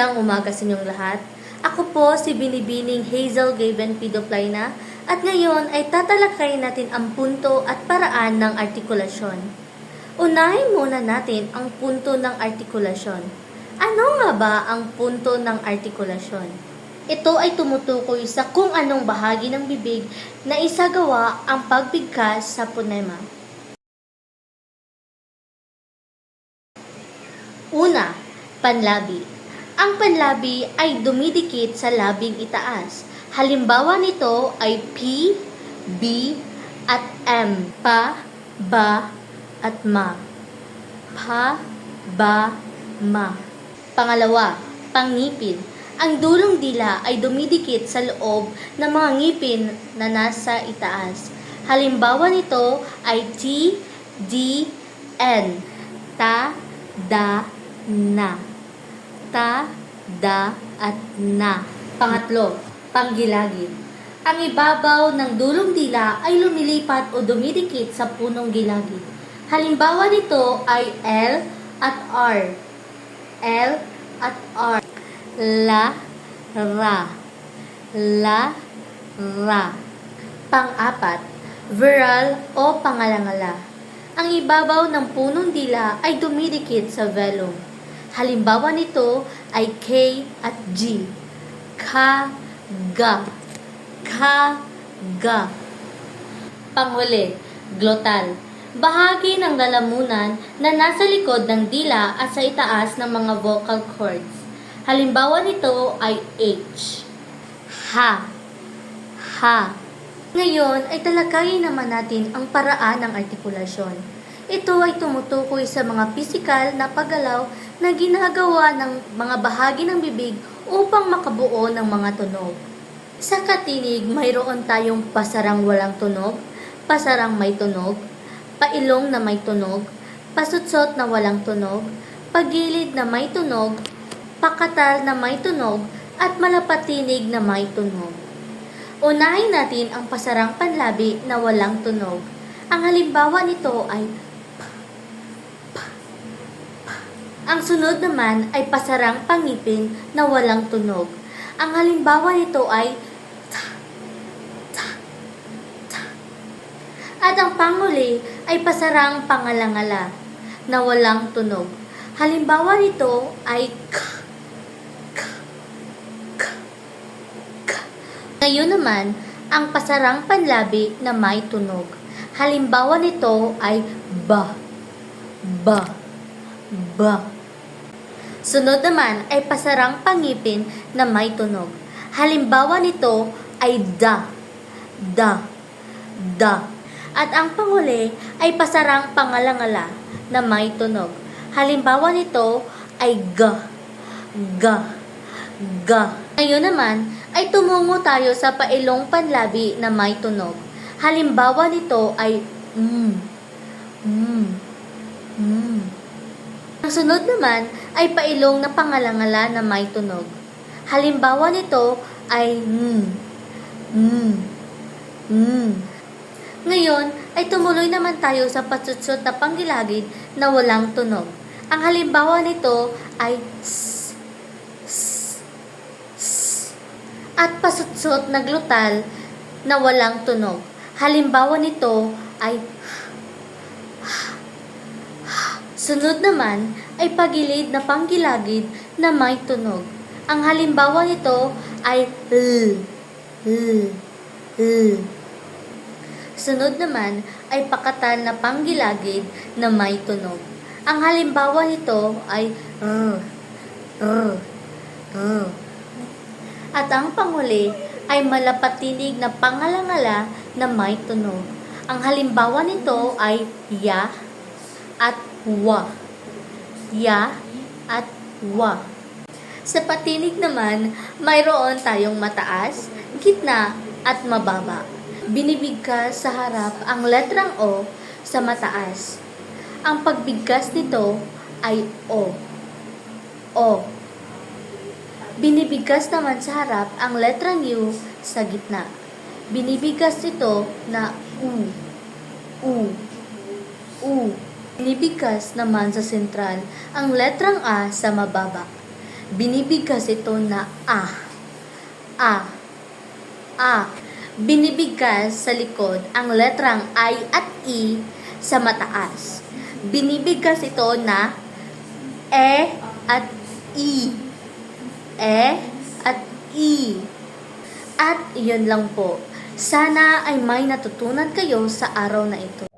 Magandang umaga sa inyong lahat. Ako po si Binibining Hazel Gaben Pidoplina at ngayon ay tatalakayin natin ang punto at paraan ng artikulasyon. Unahin muna natin ang punto ng artikulasyon. Ano nga ba ang punto ng artikulasyon? Ito ay tumutukoy sa kung anong bahagi ng bibig na isagawa ang pagbigkas sa punema. Una, panlabi. Ang panlabi ay dumidikit sa labing itaas. Halimbawa nito ay P, B, at M. Pa, ba, at ma. Pa, ba, ma. Pangalawa, pangngipin. Ang dulong dila ay dumidikit sa loob ng mga ngipin na nasa itaas. Halimbawa nito ay T, D, N. Ta, da, na. Ta, da, at na. Pangatlo, panggilagid. Ang ibabaw ng dulong dila ay lumilipat o dumidikit sa punong gilagid. Halimbawa nito ay L at R. L at R. La, ra. La, ra. Pang-apat, viral o pangalangala. Ang ibabaw ng punong dila ay dumidikit sa velum. Halimbawa nito ay K at G. Ka, ga. Ka, ga. Panghuli, glotal. Bahagi ng lalamunan na nasa likod ng dila at sa itaas ng mga vocal cords. Halimbawa nito ay H. Ha. Ha. Ngayon ay talakayin naman natin ang paraan ng artikulasyon. Ito ay tumutukoy sa mga pisikal na paggalaw na ginagawa ng mga bahagi ng bibig upang makabuo ng mga tunog. Sa katinig, mayroon tayong pasarang walang tunog, pasarang may tunog, pailong na may tunog, pasutsot na walang tunog, pagilid na may tunog, pakatal na may tunog, at malapatinig na may tunog. Unahin natin ang pasarang panlabi na walang tunog. Ang halimbawa nito ay pa, pa, pa. Ang sunod naman ay pasarang pangipin na walang tunog. Ang halimbawa nito ay ta, ta, ta. At ang panguli ay pasarang pangalangala na walang tunog. Halimbawa nito ay ka, Ngayon naman, ang pasarang panlabi na may tunog. Halimbawa nito ay ba, ba, ba. Sunod naman ay pasarang pangipin na may tunog. Halimbawa nito ay da, da, da. At ang panghuli ay pasarang pangalangala na may tunog. Halimbawa nito ay ga, ga, ga. Ngayon naman ay tumungo tayo sa pailong panlabi na may tunog. Halimbawa nito ay mm, mm, mm. Ang sunod naman ay pailong na pangalangala na may tunog. Halimbawa nito ay mm, mm, mm. Ngayon ay tumuloy naman tayo sa patsutsot na panggilagid na walang tunog. Ang halimbawa nito ay s, s, s, at pasutsot na glutal na walang tunog. Halimbawa nito ay Sunod naman ay pagilid na panggilagid na may tunog. Ang halimbawa nito ay l, l, l. Sunod naman ay pakatan na panggilagid na may tunog. Ang halimbawa nito ay r, r, r. At ang panghuli ay malapatinig na pangalangala na may tunog. Ang halimbawa nito ay ya at wa. Ya at wa. Sa patinig naman, mayroon tayong mataas, gitna at mababa. Binibigkas sa harap ang letrang O sa mataas. Ang pagbigkas nito ay O. O. Binibigkas naman sa harap ang letrang U sa gitna. Binibigkas ito na U. U. U. Binibigkas naman sa sentral ang letrang A sa mababa. binibigkas ito na A. A. A. Binibigkas sa likod ang letrang I at E sa mataas. Binibigkas ito na E at E. E at E. At iyon lang po. Sana ay may natutunan kayo sa araw na ito.